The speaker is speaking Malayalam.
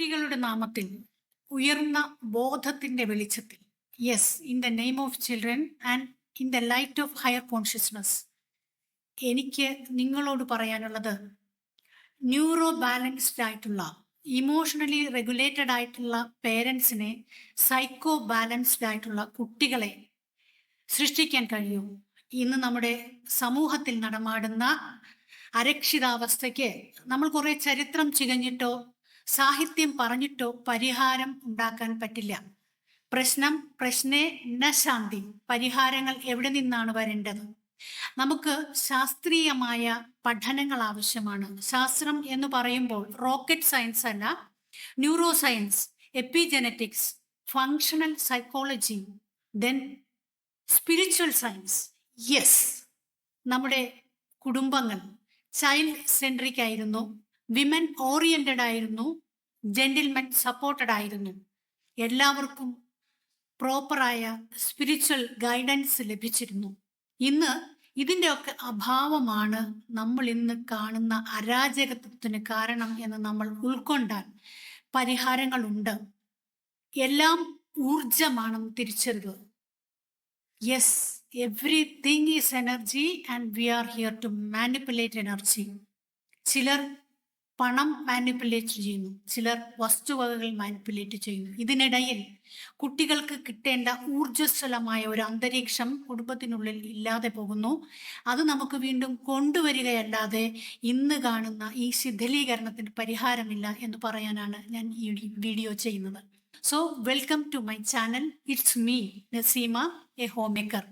കുട്ടികളുടെ നാമത്തിൽ ഉയർന്ന ബോധത്തിന്റെ വെളിച്ചത്തിൽ. Yes in the name of children and in the light of higher consciousness എനിക്ക് നിങ്ങളോട് പറയാനുള്ളത് ന്യൂറോ ബാലൻസ്ഡ് ആയിട്ടുള്ള ഇമോഷണലി റെഗുലേറ്റഡ് ആയിട്ടുള്ള പേരൻസിനെ സൈക്കോ ബാലൻസ്ഡ് ആയിട്ടുള്ള കുട്ടികളെ സൃഷ്ടിക്കാൻ കഴിയും. ഇന്ന് നമ്മുടെ സമൂഹത്തിൽ നടമാടുന്ന അരക്ഷിതാവസ്ഥയ്ക്ക് നമ്മൾ കുറേ ചരിത്രം ചികഞ്ഞിട്ടോ സാഹിത്യം പറഞ്ഞിട്ടോ പരിഹാരം ഉണ്ടാക്കാൻ പറ്റില്ല. പ്രശ്നം പ്രശ്നേ ന ശാന്തി. പരിഹാരങ്ങൾ എവിടെ നിന്നാണ് വരേണ്ടത്? നമുക്ക് ശാസ്ത്രീയമായ പഠനങ്ങൾ ആവശ്യമാണ്. ശാസ്ത്രം എന്ന് പറയുമ്പോൾ റോക്കറ്റ് സയൻസ് അല്ല neuro science epigenetics functional psychology then spiritual science yes നമ്മുടെ കുടുംബങ്ങൾ. ചൈൽഡ് സെൻട്രിക് ആയിരുന്നു. വിമൻ ഓറിയന്റഡ് ആയിരുന്നു. ജെന്റിൽമെൻ സപ്പോർട്ടഡ് ആയിരുന്നു. എല്ലാവർക്കും പ്രോപ്പറായ സ്പിരിച്വൽ ഗൈഡൻസ് ലഭിച്ചിരുന്നു. ഇന്ന് ഇതിന്റെയൊക്കെ അഭാവമാണ് നമ്മൾ ഇന്ന് കാണുന്ന അരാജകത്വത്തിന് കാരണം എന്ന് നമ്മൾ ഉൾക്കൊണ്ടാൽ പരിഹാരങ്ങളുണ്ട്. എല്ലാം ഊർജമാണെന്ന് തിരിച്ചറിവ്. Yes everything is energy and we are here to manipulate energy ചിലർ പണം മാനിപ്പുലേറ്റ് ചെയ്യുന്നു. ചിലർ വസ്തുവകകൾ മാനിപ്പുലേറ്റ് ചെയ്യുന്നു. ഇതിനിടയിൽ കുട്ടികൾക്ക് കിട്ടേണ്ട ഊർജസ്വലമായ ഒരു അന്തരീക്ഷം കുടുംബത്തിനുള്ളിൽ ഇല്ലാതെ പോകുന്നു. അത് നമുക്ക് വീണ്ടും കൊണ്ടുവരികയല്ലാതെ ഇന്ന് കാണുന്ന ഈ ശിഥിലീകരണത്തിന് പരിഹാരമില്ല എന്ന് പറയാനാണ് ഞാൻ ഈ വീഡിയോ ചെയ്യുന്നത്. So welcome to my channel it's me Naseema a homemaker